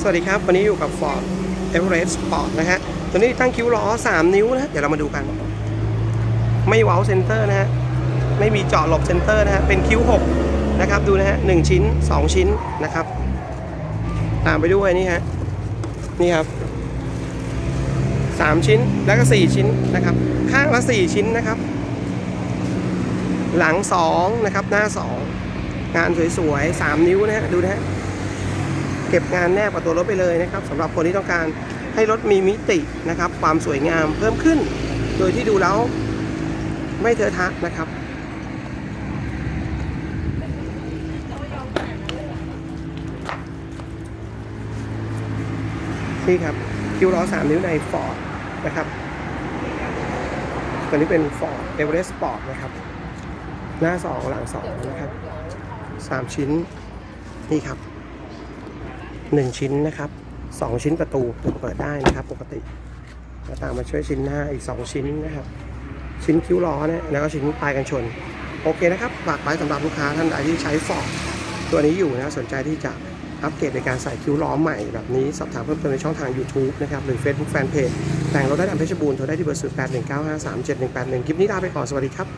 สวัสดีครับ วันนี้อยู่กับ Ford Everest Sport นะฮะ ตัวนี้ตั้งคิ้วล้อ 3 นิ้วนะฮะเดี๋ยวเรามาดูกัน ไม่เว้าเซนเตอร์นะฮะ ไม่มีเจาะหลบเซนเตอร์นะฮะ เป็นคิ้ว 6 นะครับ ดูนะฮะ1ชิ้น 2 ชิ้นนะครับ ตามไปด้วยนี่ฮะ นี่ครับ 3 ชิ้น แล้วก็ 4 ชิ้นนะครับ ข้างละ 4 ชิ้นนะครับ หลัง 2 นะครับ หน้า 2 งานสวยๆ 3 นิ้วนะฮะ ดูนะฮะ เก็บงานแนบกับตัวรถไปเลยนะครับสำหรับคนที่ต้องการให้รถมีมิตินะครับ ความสวยงามเพิ่มขึ้น โดยที่ดูแล้วไม่เทอะทะนะครับนี่ครับคิวล้อ3นิ้วใน Ford นะครับตัวนี้เป็น Ford Everest Sport นะครับ หน้า 2 หลัง 2 นะครับ 3 ชิ้นนี่ครับ 1 ชิ้นนะครับ 2 ชิ้นประตูเปิดได้นะครับ ปกติแล้วตามมาช่วยชิ้นหน้าอีก 2 ชิ้นนะครับ ชิ้นคิ้วล้อเนี่ยแล้วก็ชิ้นปลายกันชน โอเคนะครับฝากไว้สำหรับลูกค้าท่านใดที่ใช้ฟอร์ดตัวนี้อยู่นะสนใจที่จะอัปเกรดในการใส่คิ้วล้อใหม่แบบนี้สอบถามเพิ่มเติมในช่องทาง YouTube นะครับหรือ Facebook Fanpage แต่งรถได้ดำเพชรบูรณ์โทรได้ที่เบอร์0 8 1 9 5 3 7 1 8 1คลิปนี้ลาไปก่อนสวัสดีครับ